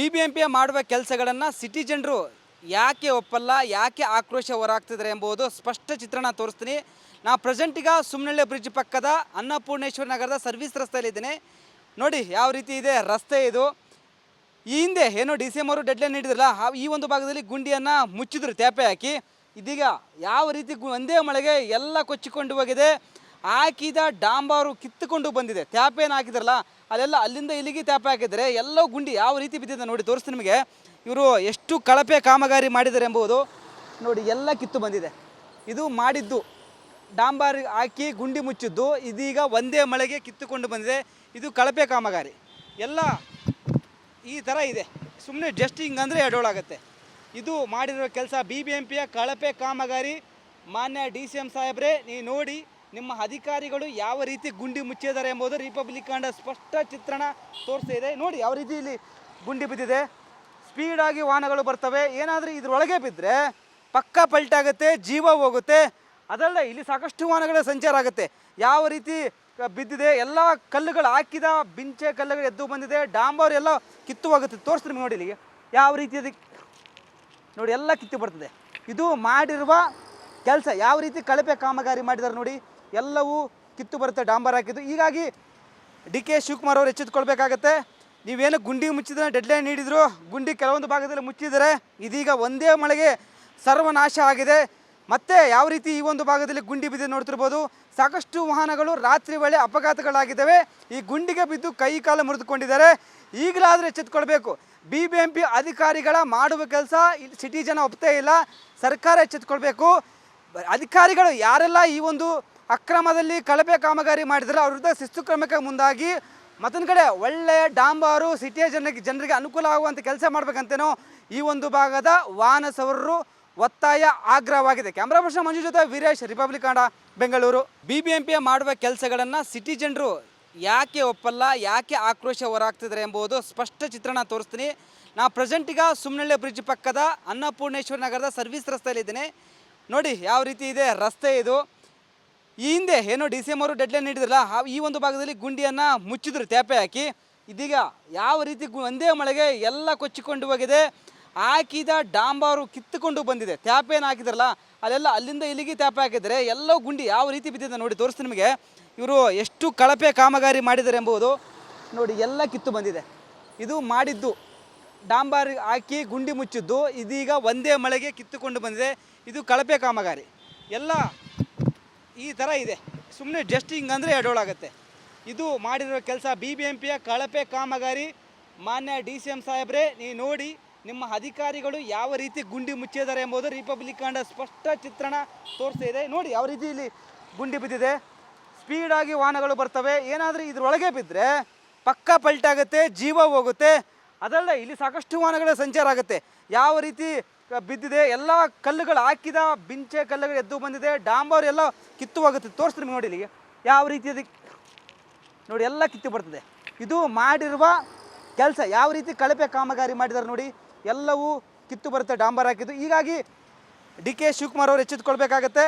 B B M P ಮಾಡುವ ಕೆಲಸಗಳನ್ನು city ಜನರು ಯಾಕೆ ಒಪ್ಪಲ್ಲ, ಯಾಕೆ ಆಕ್ರೋಶ ಹೊರಾಗ್ತಿದ್ದಾರೆ ಎಂಬುದು ಸ್ಪಷ್ಟ ಚಿತ್ರಣ ತೋರಿಸ್ತೀನಿ. ನಾ ಪ್ರೆಸೆಂಟಿಗ ಸುಮ್ಮನಳ್ಳಿ ಬ್ರಿಡ್ಜ್ ಪಕ್ಕದ ಅನ್ನಪೂರ್ಣೇಶ್ವರ ನಗರದ ಸರ್ವಿಸ್ ರಸ್ತೆಯಲ್ಲಿದ್ದೀನಿ. ನೋಡಿ ಯಾವ ರೀತಿ ಇದೆ ರಸ್ತೆ ಇದು. ಈ ಹಿಂದೆ ಏನೋ ಡಿ ಸಿ ಎಂ ಅವರು ಡೆಡ್ಲೈನ್ ನೀಡಿದ್ರಲ್ಲ ಈ ಒಂದು ಭಾಗದಲ್ಲಿ ಗುಂಡಿಯನ್ನು ಮುಚ್ಚಿದ್ರು, ತೇಪೆ ಹಾಕಿ. ಇದೀಗ ಯಾವ ರೀತಿ ಒಂದೇ ಮಳೆಗೆ ಎಲ್ಲ ಕೊಚ್ಚಿಕೊಂಡು ಹೋಗಿದೆ. ಹಾಕಿದ ಡಾಂಬಾರು ಕಿತ್ತುಕೊಂಡು ಬಂದಿದೆ. ತ್ಯಾಪೆಯನ್ನು ಹಾಕಿದ್ರಲ್ಲ, ಅಲ್ಲೆಲ್ಲ ಅಲ್ಲಿಂದ ಇಲ್ಲಿಗೆ ತ್ಯಾಪೆ ಹಾಕಿದರೆ ಎಲ್ಲೋ ಗುಂಡಿ ಯಾವ ರೀತಿ ಬಿದ್ದಿದೆ ನೋಡಿ, ತೋರಿಸ್ತೀನಿ ನಿಮಗೆ. ಇವರು ಎಷ್ಟು ಕಳಪೆ ಕಾಮಗಾರಿ ಮಾಡಿದ್ದಾರೆ ಎಂಬುದು ನೋಡಿ, ಎಲ್ಲ ಕಿತ್ತು ಬಂದಿದೆ. ಇದು ಮಾಡಿದ್ದು, ಡಾಂಬಾರ್ ಹಾಕಿ ಗುಂಡಿ ಮುಚ್ಚಿದ್ದು, ಇದೀಗ ಒಂದೇ ಮಳೆಗೆ ಕಿತ್ತುಕೊಂಡು ಬಂದಿದೆ. ಇದು ಕಳಪೆ ಕಾಮಗಾರಿ. ಎಲ್ಲ ಈ ಥರ ಇದೆ. ಸುಮ್ಮನೆ ಜಸ್ಟ್ ಹಿಂಗಂದರೆ ಎಡೋಳಾಗತ್ತೆ ಇದು ಮಾಡಿರೋ ಕೆಲಸ ಬಿ ಬಿ ಎಂ ಪಿಯ ಕಳಪೆ ಕಾಮಗಾರಿ, ಮಾನ್ಯ ಡಿ ಸಿ ಎಂ ಸಾಹೇಬ್ರೆ ನೀವು ನೋಡಿ ನಿಮ್ಮ ಅಧಿಕಾರಿಗಳು ಯಾವ ರೀತಿ ಗುಂಡಿ ಮುಚ್ಚಿದ್ದಾರೆ ಎಂಬುದು ರಿಪಬ್ಲಿಕ್ ಕಾಂಡ ಸ್ಪಷ್ಟ ಚಿತ್ರಣ ತೋರಿಸ್ತಾ ಇದೆ. ನೋಡಿ, ಯಾವ ರೀತಿ ಇಲ್ಲಿ ಗುಂಡಿ ಬಿದ್ದಿದೆ. ಸ್ಪೀಡಾಗಿ ವಾಹನಗಳು ಬರ್ತವೆ. ಏನಾದರೂ ಇದ್ರೊಳಗೆ ಬಿದ್ದರೆ ಪಕ್ಕ ಪಲ್ಟಾಗುತ್ತೆ ಜೀವ ಹೋಗುತ್ತೆ. ಅದಲ್ಲದೆ ಇಲ್ಲಿ ಸಾಕಷ್ಟು ವಾಹನಗಳ ಸಂಚಾರ ಆಗುತ್ತೆ. ಯಾವ ರೀತಿ ಬಿದ್ದಿದೆ, ಎಲ್ಲ ಕಲ್ಲುಗಳು ಹಾಕಿದ ಬಿಂಚೆ ಕಲ್ಲುಗಳು ಎದ್ದು ಬಂದಿದೆ. ಡಾಂಬರ್ ಎಲ್ಲ ಕಿತ್ತು ಹೋಗುತ್ತೆ. ತೋರಿಸ್ತೀನಿ ನೋಡಿ ಇಲ್ಲಿಗೆ. ಯಾವ ರೀತಿ ಅದಕ್ಕೆ ನೋಡಿ, ಎಲ್ಲ ಕಿತ್ತು ಬರ್ತದೆ. ಇದು ಮಾಡಿರುವ ಕೆಲಸ. ಯಾವ ರೀತಿ ಕಳಪೆ ಕಾಮಗಾರಿ ಮಾಡಿದ್ದಾರೆ ನೋಡಿ. ಎಲ್ಲವೂ ಕಿತ್ತು ಬರುತ್ತೆ, ಡಾಂಬರ್ ಹಾಕಿದ್ದು. ಹೀಗಾಗಿ ಡಿ ಕೆ ಶಿವಕುಮಾರ್ ಅವರು ಎಚ್ಚೆತ್ಕೊಳ್ಬೇಕಾಗತ್ತೆ. ನೀವೇನು ಗುಂಡಿ ಮುಚ್ಚಿದ್ರೆ ಡೆಡ್ಲೈನ್ ನೀಡಿದ್ರು, ಗುಂಡಿ ಕೆಲವೊಂದು ಭಾಗದಲ್ಲಿ ಮುಚ್ಚಿದರೆ ಇದೀಗ ಒಂದೇ ಮಳೆಗೆ ಸರ್ವನಾಶ ಆಗಿದೆ. ಮತ್ತೆ ಯಾವ ರೀತಿ ಈ ಒಂದು ಭಾಗದಲ್ಲಿ ಗುಂಡಿ ಬಿದ್ದು ನೋಡ್ತಿರ್ಬೋದು. ಸಾಕಷ್ಟು ವಾಹನಗಳು ರಾತ್ರಿ ವೇಳೆ ಅಪಘಾತಗಳಾಗಿದ್ದಾವೆ. ಈ ಗುಂಡಿಗೆ ಬಿದ್ದು ಕೈ ಕಾಲು ಮುರಿದುಕೊಂಡಿದ್ದಾರೆ. ಈಗಲಾದರೂ ಎಚ್ಚೆತ್ಕೊಳ್ಬೇಕು. ಬಿ ಬಿ ಎಂ ಪಿ ಅಧಿಕಾರಿಗಳ ಮಾಡುವ ಕೆಲಸ ಸಿಟಿ ಜನ ಒಪ್ತೇ ಇಲ್ಲ. ಸರ್ಕಾರ ಎಚ್ಚೆತ್ಕೊಳ್ಬೇಕು. ಅಧಿಕಾರಿಗಳು ಯಾರೆಲ್ಲ ಈ ಒಂದು ಅಕ್ರಮದಲ್ಲಿ ಕಳಪೆ ಕಾಮಗಾರಿ ಮಾಡಿದರೆ ಅವ್ರ ವಿರುದ್ಧ ಶಿಸ್ತು ಕ್ರಮಕ್ಕೆ ಮುಂದಾಗಿ ಮತ್ತೊಂದು ಕಡೆ ಒಳ್ಳೆಯ ಡಾಂಬಾರು ಸಿಟಿಯ ಜನರಿಗೆ ಜನರಿಗೆ ಅನುಕೂಲ ಆಗುವಂಥ ಕೆಲಸ ಮಾಡಬೇಕಂತೇನೋ ಈ ಒಂದು ಭಾಗದ ವಾಹನ ಸವಾರರು ಒತ್ತಾಯ ಆಗ್ರಹವಾಗಿದೆ. ಕ್ಯಾಮ್ರಾ ಪರ್ಸನ್ ಮಂಜು ಜೊತೆ ವೀರೇಶ್ ರಿಪಬ್ಲಿಕ್ ಕಾಂಡ Bengaluru. B B M P ಮಾಡುವ ಕೆಲಸಗಳನ್ನು ಸಿಟಿ ಜನರು ಯಾಕೆ ಒಪ್ಪಲ್ಲ, ಯಾಕೆ ಆಕ್ರೋಶ ಹೊರಾಗ್ತಿದ್ದಾರೆ ಎಂಬುದು ಸ್ಪಷ್ಟ ಚಿತ್ರಣ ತೋರಿಸ್ತೀನಿ. ನಾ ಪ್ರೆಸೆಂಟ್ ಸುಮ್ಮನಳ್ಳಿ ಬ್ರಿಡ್ಜ್ ಪಕ್ಕದ ಅನ್ನಪೂರ್ಣೇಶ್ವರ ನಗರದ ಸರ್ವಿಸ್ ರಸ್ತೆಯಲ್ಲಿದ್ದೀನಿ. ನೋಡಿ, ಯಾವ ರೀತಿ ಇದೆ ರಸ್ತೆ ಇದು. ಈ ಹಿಂದೆ ಏನೋ ಡಿ ಸಿ ಎಂ ಅವರು ಡೆಡ್ಲೈನ್ ನೀಡಿದ್ರಲ್ಲ, ಆ- ಈ ಒಂದು ಭಾಗದಲ್ಲಿ ಗುಂಡಿಯನ್ನು ಮುಚ್ಚಿದ್ರು, ತ್ಯಾಪೆ ಹಾಕಿ. ಇದೀಗ ಯಾವ ರೀತಿ ಒಂದೇ ಮಳೆಗೆ ಎಲ್ಲ ಕೊಚ್ಚಿಕೊಂಡು ಹೋಗಿದೆ. ಹಾಕಿದ ಡಾಂಬಾರು ಕಿತ್ತುಕೊಂಡು ಬಂದಿದೆ. ತ್ಯಾಪೇನ ಹಾಕಿದ್ರಲ್ಲ, ಅಲ್ಲೆಲ್ಲ ಅಲ್ಲಿಂದ ಇಲ್ಲಿಗೆ ತ್ಯಾಪೆ ಹಾಕಿದರೆ ಎಲ್ಲೋ ಗುಂಡಿ ಯಾವ ರೀತಿ ಬಿದ್ದಿದೆ ನೋಡಿ, ತೋರಿಸ್ತೀನಿ ನಿಮಗೆ. ಇವರು ಎಷ್ಟು ಕಳಪೆ ಕಾಮಗಾರಿ ಮಾಡಿದ್ದಾರೆ ಎಂಬುದು ನೋಡಿ, ಎಲ್ಲ ಕಿತ್ತು ಬಂದಿದೆ. ಇದು ಮಾಡಿದ್ದು, ಡಾಂಬಾರ್ ಹಾಕಿ ಗುಂಡಿ ಮುಚ್ಚಿದ್ದು, ಇದೀಗ ಒಂದೇ ಮಳೆಗೆ ಕಿತ್ತುಕೊಂಡು ಬಂದಿದೆ. ಇದು ಕಳಪೆ ಕಾಮಗಾರಿ. ಎಲ್ಲ ಈ ಥರ ಇದೆ. ಸುಮ್ಮನೆ ಜಸ್ಟ್ ಹಿಂಗಂದರೆ ಎಡೋಳಾಗುತ್ತೆ. ಇದು ಮಾಡಿರೋ ಕೆಲಸ ಬಿ ಬಿ ಎಂ ಪಿಯ ಕಳಪೆ ಕಾಮಗಾರಿ, ಮಾನ್ಯ ಡಿ ಸಿ ಎಂ ಸಾಹೇಬ್ರೆ, ನೀವು ನೋಡಿ ನಿಮ್ಮ ಅಧಿಕಾರಿಗಳು ಯಾವ ರೀತಿ ಗುಂಡಿ ಮುಚ್ಚಿದ್ದಾರೆ ಎಂಬುದು ರಿಪಬ್ಲಿಕ್ ಕಾಂಡ ಸ್ಪಷ್ಟ ಚಿತ್ರಣ ತೋರಿಸ್ತಾ ಇದೆ. ನೋಡಿ, ಯಾವ ರೀತಿ ಇಲ್ಲಿ ಗುಂಡಿ ಬಿದ್ದಿದೆ. ಸ್ಪೀಡಾಗಿ ವಾಹನಗಳು ಬರ್ತವೆ. ಏನಾದರೂ ಇದ್ರೊಳಗೆ ಬಿದ್ದರೆ ಪಕ್ಕ ಪಲ್ಟಾಗುತ್ತೆ, ಜೀವ ಹೋಗುತ್ತೆ. ಅದಲ್ಲದೆ ಇಲ್ಲಿ ಸಾಕಷ್ಟು ವಾಹನಗಳ ಸಂಚಾರ ಆಗುತ್ತೆ. ಯಾವ ರೀತಿ ಬಿದ್ದಿದೆ, ಎಲ್ಲ ಕಲ್ಲುಗಳು ಹಾಕಿದ, ಬಿಂಚೆ ಕಲ್ಲುಗಳು ಎದ್ದು ಬಂದಿದೆ, ಡಾಂಬರ್ ಎಲ್ಲ ಕಿತ್ತು ಹೋಗುತ್ತೆ ತೋರಿಸ್ತೀನಿ ನಿಮ್ಗೆ ನೋಡಿ ಇಲ್ಲಿಗೆ ಯಾವ ರೀತಿ ನೋಡಿ, ಎಲ್ಲ ಕಿತ್ತು ಬರ್ತದೆ. ಇದು ಮಾಡಿರುವ ಕೆಲಸ. ಯಾವ ರೀತಿ ಕಳಪೆ ಕಾಮಗಾರಿ ಮಾಡಿದ್ದಾರೆ ನೋಡಿ, ಎಲ್ಲವೂ ಕಿತ್ತು ಬರುತ್ತೆ, ಡಾಂಬರ್ ಹಾಕಿದ್ದು. ಹೀಗಾಗಿ ಡಿ ಕೆ ಶಿವಕುಮಾರ್ ಅವರು ಎಚ್ಚೆತ್ಕೊಳ್ಬೇಕಾಗತ್ತೆ.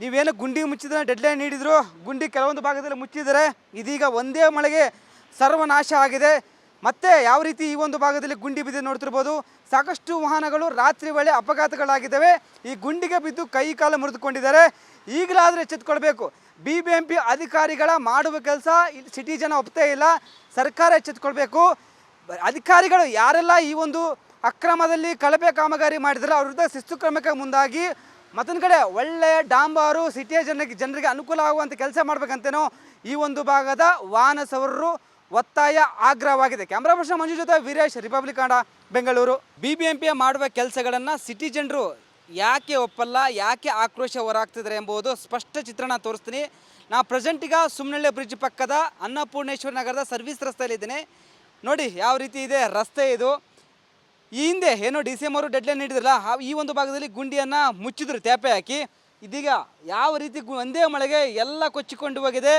ನೀವೇನು ಗುಂಡಿ ಮುಚ್ಚಿದ್ರೆ ಡೆಡ್ಲೈನ್ ನೀಡಿದ್ರು, ಗುಂಡಿ ಕೆಲವೊಂದು ಭಾಗದಲ್ಲಿ ಮುಚ್ಚಿದರೆ ಇದೀಗ ಒಂದೇ ಮಳೆಗೆ ಸರ್ವನಾಶ ಆಗಿದೆ. ಮತ್ತೆ ಯಾವ ರೀತಿ ಈ ಒಂದು ಭಾಗದಲ್ಲಿ ಗುಂಡಿ ಬಿದ್ದು ನೋಡ್ತಿರ್ಬೋದು. ಸಾಕಷ್ಟು ವಾಹನಗಳು ರಾತ್ರಿ ವೇಳೆ ಅಪಘಾತಗಳಾಗಿದ್ದಾವೆ. ಈ ಗುಂಡಿಗೆ ಬಿದ್ದು ಕೈ ಕಾಲು ಮುರಿದುಕೊಂಡಿದ್ದಾರೆ. ಈಗಲಾದರೂ ಎಚ್ಚೆತ್ಕೊಳ್ಬೇಕು. ಬಿ ಬಿ ಎಂ ಪಿ ಅಧಿಕಾರಿಗಳ ಮಾಡುವ ಕೆಲಸ ಸಿಟಿ ಜನ ಒಪ್ತೇ ಇಲ್ಲ. ಸರ್ಕಾರ ಎಚ್ಚೆತ್ಕೊಳ್ಬೇಕು. ಅಧಿಕಾರಿಗಳು ಯಾರೆಲ್ಲ ಈ ಒಂದು ಅಕ್ರಮದಲ್ಲಿ ಕಳಪೆ ಕಾಮಗಾರಿ ಮಾಡಿದರೆ ಅವ್ರ ವಿರುದ್ಧ ಶಿಸ್ತು ಕ್ರಮಕ್ಕೆ ಮುಂದಾಗಿ ಮತ್ತೊಂದು ಕಡೆ ಒಳ್ಳೆಯ ಡಾಂಬಾರು ಸಿಟಿಯ ಜನರಿಗೆ ಜನರಿಗೆ ಅನುಕೂಲ ಆಗುವಂಥ ಕೆಲಸ ಮಾಡಬೇಕಂತೇನೋ ಈ ಒಂದು ಭಾಗದ ವಾಹನ ಸವಾರರು ಒತ್ತಾಯ ಆಗ್ರಹವಾಗಿದೆ. ಕ್ಯಾಮ್ರಾ ಪರ್ಸನ್ ಮಂಜು ಜೊತೆ ವೀರೇಶ್ ರಿಪಬ್ಲಿಕ್ ಕಾಂಡ Bengaluru B B M P ಮಾಡುವ ಕೆಲಸಗಳನ್ನು ಸಿಟಿ ಜನರು ಯಾಕೆ ಒಪ್ಪಲ್ಲ, ಯಾಕೆ ಆಕ್ರೋಶ ಹೊರಾಗ್ತಿದ್ದಾರೆ ಎಂಬುದು ಸ್ಪಷ್ಟ ಚಿತ್ರಣ ತೋರಿಸ್ತೀನಿ. ನಾ ಪ್ರೆಸೆಂಟ್ ಈಗ ಸುಮ್ನಳ್ಳಿ ಬ್ರಿಡ್ಜ್ ಪಕ್ಕದ ಅನ್ನಪೂರ್ಣೇಶ್ವರ ನಗರದ ಸರ್ವಿಸ್ ರಸ್ತೆಯಲ್ಲಿದ್ದೀನಿ ನೋಡಿ ಯಾವ ರೀತಿ ಇದೆ ರಸ್ತೆ ಇದು. ಈ ಹಿಂದೆ ಏನು ಡಿ ಸಿ ಎಂ ಅವರು ಡೆಡ್ಲೈನ್ ನೀಡಿದ್ರಲ್ಲ ಈ ಒಂದು ಭಾಗದಲ್ಲಿ ಗುಂಡಿಯನ್ನು ಮುಚ್ಚಿದ್ರು, ತೇಪೆ ಹಾಕಿ. ಇದೀಗ ಯಾವ ರೀತಿ ಒಂದೇ ಮಳೆಗೆ ಎಲ್ಲ ಕೊಚ್ಚಿಕೊಂಡು ಹೋಗಿದೆ.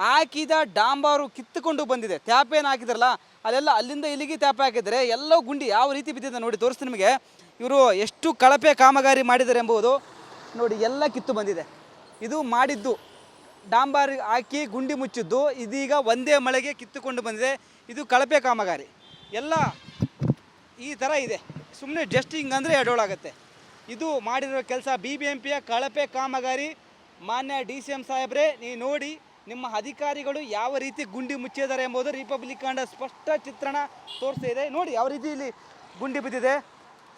ಹಾಕಿದ ಡಾಂಬಾರು ಕಿತ್ತುಕೊಂಡು ಬಂದಿದೆ. ತ್ಯಾಪೇನ ಹಾಕಿದ್ರಲ್ಲ, ಅಲ್ಲೆಲ್ಲ ಅಲ್ಲಿಂದ ಇಲ್ಲಿಗೆ ತ್ಯಾಪೆ ಹಾಕಿದರೆ ಎಲ್ಲೋ ಗುಂಡಿ ಯಾವ ರೀತಿ ಬಿದ್ದಿದೆ ನೋಡಿ ತೋರಿಸ್ತೀನಿ ನಿಮಗೆ. ಇವರು ಎಷ್ಟು ಕಳಪೆ ಕಾಮಗಾರಿ ಮಾಡಿದ್ದಾರೆ ಎಂಬುದು ನೋಡಿ ಎಲ್ಲ ಕಿತ್ತು ಬಂದಿದೆ. ಇದು ಮಾಡಿದ್ದು, ಡಾಂಬಾರ್ ಹಾಕಿ ಗುಂಡಿ ಮುಚ್ಚಿದ್ದು, ಇದೀಗ ಒಂದೇ ಮಳೆಗೆ ಕಿತ್ತುಕೊಂಡು ಬಂದಿದೆ. ಇದು ಕಳಪೆ ಕಾಮಗಾರಿ. ಎಲ್ಲ ಈ ಥರ ಇದೆ. ಸುಮ್ಮನೆ ಜಸ್ಟ್ ಹಿಂಗಂದರೆ ಎಡೋಳಾಗತ್ತೆ ಇದು ಮಾಡಿರೋ ಕೆಲಸ ಬಿ ಬಿ ಎಂ ಪಿಯ ಕಳಪೆ ಕಾಮಗಾರಿ. ಮಾನ್ಯ ಡಿ ಸಿ ಎಂ ಸಾಹೇಬ್ರೆ ನೀವು ನೋಡಿ ನಿಮ್ಮ ಅಧಿಕಾರಿಗಳು ಯಾವ ರೀತಿ ಗುಂಡಿ ಮುಚ್ಚಿದ್ದಾರೆ ಎಂಬುದು ರಿಪಬ್ಲಿಕ್ ಕಾಂಡ ಸ್ಪಷ್ಟ ಚಿತ್ರಣ ತೋರಿಸ್ತಾ ಇದೆ. ನೋಡಿ, ಯಾವ ರೀತಿ ಇಲ್ಲಿ ಗುಂಡಿ ಬಿದ್ದಿದೆ.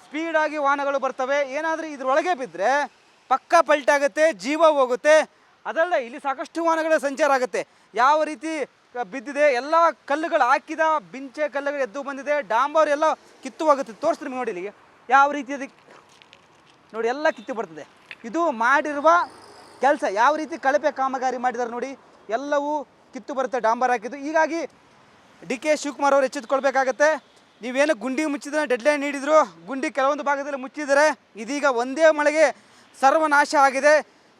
ಸ್ಪೀಡಾಗಿ ವಾಹನಗಳು ಬರ್ತವೆ. ಏನಾದರೂ ಇದ್ರೊಳಗೆ ಬಿದ್ದರೆ ಪಕ್ಕ ಪಲ್ಟಾಗುತ್ತೆ ಜೀವ ಹೋಗುತ್ತೆ. ಅದಲ್ಲ ಇಲ್ಲಿ ಸಾಕಷ್ಟು ವಾಹನಗಳ ಸಂಚಾರ ಆಗುತ್ತೆ. ಯಾವ ರೀತಿ ಬಿದ್ದಿದೆ, ಎಲ್ಲ ಕಲ್ಲುಗಳು ಹಾಕಿದ ಬಿಂಚೆ ಕಲ್ಲುಗಳು ಎದ್ದು ಬಂದಿದೆ. ಡಾಂಬರ್ ಎಲ್ಲ ಕಿತ್ತು ಹೋಗುತ್ತೆ. ತೋರಿಸ್ತೀನಿ ನೋಡಿ ಇಲ್ಲಿಗೆ. ಯಾವ ರೀತಿ ಅದಕ್ಕೆ ನೋಡಿ, ಎಲ್ಲ ಕಿತ್ತು ಬರ್ತದೆ. ಇದು ಮಾಡಿರುವ ಕೆಲಸ. ಯಾವ ರೀತಿ ಕಳಪೆ ಕಾಮಗಾರಿ ಮಾಡಿದ್ದಾರೆ ನೋಡಿ. ಎಲ್ಲವೂ ಕಿತ್ತು ಬರುತ್ತೆ, ಡಾಂಬರ್ ಹಾಕಿದ್ದು. ಹೀಗಾಗಿ ಡಿ ಕೆ ಶಿವಕುಮಾರ್ ಅವರು ಎಚ್ಚೆತ್ಕೊಳ್ಬೇಕಾಗತ್ತೆ. ನೀವೇನು ಗುಂಡಿ ಮುಚ್ಚಿದ್ರೆ ಡೆಡ್ಲೈನ್ ನೀಡಿದ್ರು, ಗುಂಡಿ ಕೆಲವೊಂದು ಭಾಗದಲ್ಲಿ ಮುಚ್ಚಿದರೆ ಇದೀಗ ಒಂದೇ ಮಳೆಗೆ ಸರ್ವನಾಶ ಆಗಿದೆ.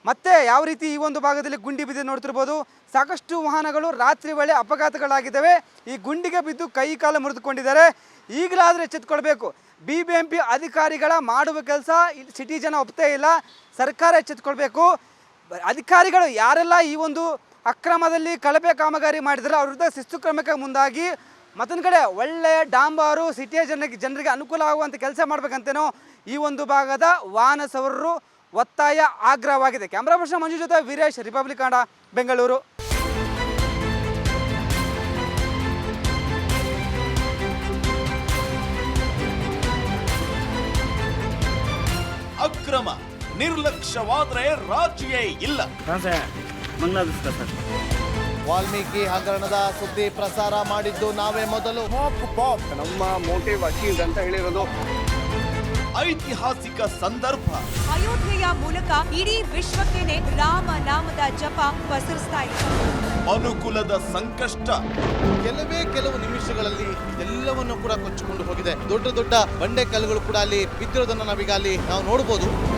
ಮತ್ತೆ ಯಾವ ರೀತಿ ಈ ಒಂದು ಭಾಗದಲ್ಲಿ ಗುಂಡಿ ಬಿದ್ದು ನೋಡ್ತಿರ್ಬೋದು. ಸಾಕಷ್ಟು ವಾಹನಗಳು ರಾತ್ರಿ ವೇಳೆ ಅಪಘಾತಗಳಾಗಿದ್ದಾವೆ. ಈ ಗುಂಡಿಗೆ ಬಿದ್ದು ಕೈ ಕಾಲು ಮುರಿದುಕೊಂಡಿದ್ದಾರೆ. ಈಗಲಾದರೂ ಎಚ್ಚೆತ್ಕೊಳ್ಬೇಕು. ಬಿ ಬಿ ಎಂ ಪಿ ಅಧಿಕಾರಿಗಳ ಮಾಡುವ ಕೆಲಸ ಸಿಟಿ ಜನ ಒಪ್ತೇ ಇಲ್ಲ. ಸರ್ಕಾರ ಎಚ್ಚೆತ್ಕೊಳ್ಬೇಕು. ಅಧಿಕಾರಿಗಳು ಯಾರೆಲ್ಲ ಈ ಒಂದು ಅಕ್ರಮದಲ್ಲಿ ಕಳಪೆ ಕಾಮಗಾರಿ ಮಾಡಿದರೆ ಅವ್ರ ವಿರುದ್ಧ ಶಿಸ್ತು ಕ್ರಮಕ್ಕೆ ಮುಂದಾಗಿ ಮತ್ತೊಂದು ಕಡೆ ಒಳ್ಳೆಯ ಡಾಂಬಾರು ಸಿಟಿಯ ಜನರಿಗೆ ಜನರಿಗೆ ಅನುಕೂಲ ಆಗುವಂಥ ಕೆಲಸ ಮಾಡಬೇಕಂತೇನೋ ಈ ಒಂದು ಭಾಗದ ವಾಹನ ಸವಾರರು ಒತ್ತಾಯ ಆಗ್ರಹವಾಗಿದೆ. ಕ್ಯಾಮ್ರಾ ಪರ್ಸನ್ ಮಂಜು ಜೊತೆ ವೀರೇಶ್ ರಿಪಬ್ಲಿಕ್ ಕನ್ನಡ ಬೆಂಗಳೂರು. ಅಕ್ರಮ ನಿರ್ಲಕ್ಷ್ಯವಾದ್ರೆ ರಾಜ್ಯವೇ ಇಲ್ಲ. ವಾಲ್ಮೀಕಿ ಹಗರಣದ ಸುದ್ದಿ ಪ್ರಸಾರ ಮಾಡಿದ್ದು ನಾವೇ ಮೊದಲು. ನಮ್ಮ ಮೋಟಿವ್ ಅಚೀವ್ ಅಂತ ಹೇಳಿರೋದು. ಐತಿಹಾಸಿಕ ಸಂದರ್ಭ. ಅಯೋಧ್ಯೆಯ ಮೂಲಕ ಇಡೀ ವಿಶ್ವಕ್ಕೇನೆ ರಾಮ ನಾಮದ ಜಪ ಪಸರಿಸ್ತಾ ಇದೆ. ಅನುಕೂಲದ ಸಂಕಷ್ಟ. ಕೆಲವೇ ಕೆಲವು ನಿಮಿಷಗಳಲ್ಲಿ ಎಲ್ಲವನ್ನು ಕೂಡ ಕೊಚ್ಚಿಕೊಂಡು ಹೋಗಿದೆ. ದೊಡ್ಡ ದೊಡ್ಡ ಬಂಡೆ ಕಲ್ಲುಗಳು ಕೂಡ ಅಲ್ಲಿ ಬಿದ್ದಿರೋದನ್ನ ನಾವೀಗ ಅಲ್ಲಿ ನಾವು ನೋಡಬಹುದು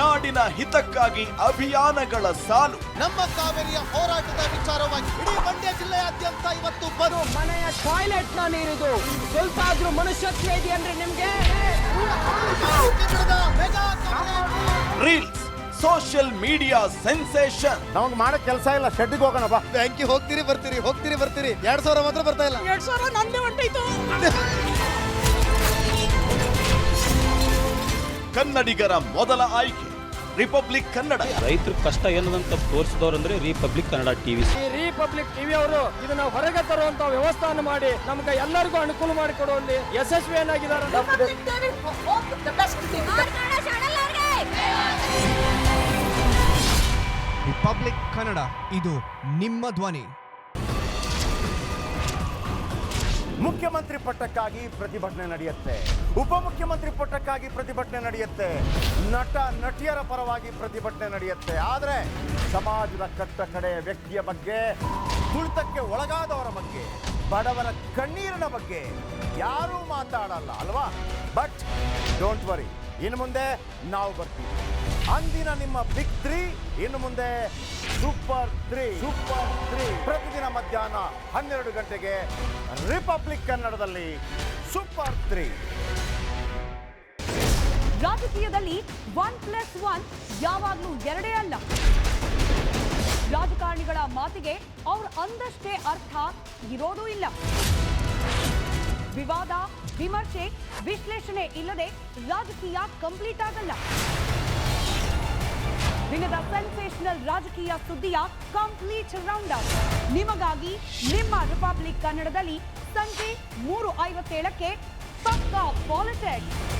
ನಾಡಿನ ಹಿತಕ್ಕಾಗಿ ಅಭಿಯಾನಗಳ ಸಾಲು. ನಮ್ಮ ಕಾವೇರಿಯ ಹೋರಾಟದ ವಿಚಾರವಾಗಿ ಇಡೀ ಮಂಡ್ಯ ಜಿಲ್ಲೆಯಾದ್ಯಂತ ಇವತ್ತು ಬರು ಮನೆಯ ಟಾಯ್ಲೆಟ್ನ ನೀರಿದು. ಸ್ವಲ್ಪ ಆದ್ರೂ ಮನುಷ್ಯತ್ವ ಇದೆ ಅಂದ್ರೆ ನಿಮ್ಗೆ. Reels social media sensation. ನಮ್ಗೆ ಮಾಡಕ್ ಕೆಲಸ ಇಲ್ಲ ಶೆಡ್ಗೆ ಹೋಗೋಣ ಬಾ. ಬ್ಯಾಂಕಿ ಹೋಗ್ತೀರಿ ಬರ್ತೀರಿ ಹೋಗ್ತೀರಿ ಬರ್ತೀರಿ. ಎರಡ್ ಸಾವಿರ ಮಾತ್ರ ಬರ್ತಾ ಇಲ್ಲ. ಎರಡ್ ಸಾವಿರ ನಂದೇ ಹೊಂಟೈತು ಕನ್ನಡಿಗರ ಮೊದಲ ಆಯ್ಕೆ. ರಿಪಬ್ಲಿಕ್ ಕನ್ನಡ. ರೈತರು ಕಷ್ಟ ಏನದಂತ ತೋರಿಸಿದವ್ರಂದ್ರೆ ರಿಪಬ್ಲಿಕ್ ಕನ್ನಡ ಟಿವಿ. ಈ ರಿಪಬ್ಲಿಕ್ ಟಿವಿ ಅವರು ಇದನ್ನ ಹೊರಗೆ ತರುವಂತ ವ್ಯವಸ್ಥೆಯನ್ನು ಮಾಡಿ ನಮ್ಗೆ ಎಲ್ಲರಿಗೂ ಅನುಕೂಲ ಮಾಡಿಕೊಡುವಲ್ಲಿ ಯಶಸ್ವಿಯನ್ನಾಗಿದ್ದಾರೆ ರಿಪಬ್ಲಿಕ್ ಕನ್ನಡ ಇದು ನಿಮ್ಮ ಧ್ವನಿ. ಮುಖ್ಯಮಂತ್ರಿ ಪಟ್ಟಕ್ಕಾಗಿ ಪ್ರತಿಭಟನೆ ನಡೆಯುತ್ತೆ. ಉಪಮುಖ್ಯಮಂತ್ರಿ ಪಟ್ಟಕ್ಕಾಗಿ ಪ್ರತಿಭಟನೆ ನಡೆಯುತ್ತೆ. ನಟ, ನಟಿಯರ ಪರವಾಗಿ ಪ್ರತಿಭಟನೆ ನಡೆಯುತ್ತೆ. ಆದರೆ ಸಮಾಜದ ಕಟ್ಟ ಕಡೆ ವ್ಯಕ್ತಿಯ ಬಗ್ಗೆ, ತುಳಿತಕ್ಕೆ ಒಳಗಾದವರ ಬಗ್ಗೆ, ಬಡವರ ಕಣ್ಣೀರಿನ ಬಗ್ಗೆ ಯಾರೂ ಮಾತಾಡಲ್ಲ, ಅಲ್ವಾ? ಬಟ್ ಡೋಂಟ್ ವರಿ ಇನ್ನು ಮುಂದೆ ನಾವು ಬರ್ತೀವಿ. ಅಂದಿನ ನಿಮ್ಮ ಬಿಗ್ ತ್ರೀ ಇನ್ನು ಮುಂದೆ ಸೂಪರ್ ತ್ರೀ ಸೂಪರ್ ತ್ರೀ ಪ್ರತಿದಿನ ಮಧ್ಯಾಹ್ನ ಹನ್ನೆರಡು ಗಂಟೆಗೆ ರಿಪಬ್ಲಿಕ್ ಕನ್ನಡದಲ್ಲಿ ಸೂಪರ್ ತ್ರೀ ರಾಜಕೀಯದಲ್ಲಿ ಒನ್ ಪ್ಲಸ್ ಒನ್ ಯಾವಾಗಲೂ ಎರಡೇ ಅಲ್ಲ. ರಾಜಕಾರಣಿಗಳ ಮಾತಿಗೆ ಅವ್ರ ಅಂದಷ್ಟೇ ಅರ್ಥ ಇರೋದೂ ಇಲ್ಲ. ವಿವಾದ ವಿಮರ್ಶೆ ವಿಶ್ಲೇಷಣೆ ಇಲ್ಲದೆ ರಾಜಕೀಯ ಕಂಪ್ಲೀಟ್ ಆಗಲ್ಲ. ದಿನದ ಸೆನ್ಸೇಷನಲ್ ರಾಜಕೀಯ ಸುದ್ದಿಯ ಕಂಪ್ಲೀಟ್ ರೌಂಡ್ ಅಪ್ ನಿಮಗಾಗಿ ನಿಮ್ಮ ರಿಪಬ್ಲಿಕ್ ಕನ್ನಡದಲ್ಲಿ ಸಂಜೆ ಮೂರು ಐವತ್ತೇಳಕ್ಕೆ ಪಕ್ಕಾ ಪಾಲಿಟಿಕ್ಸ್.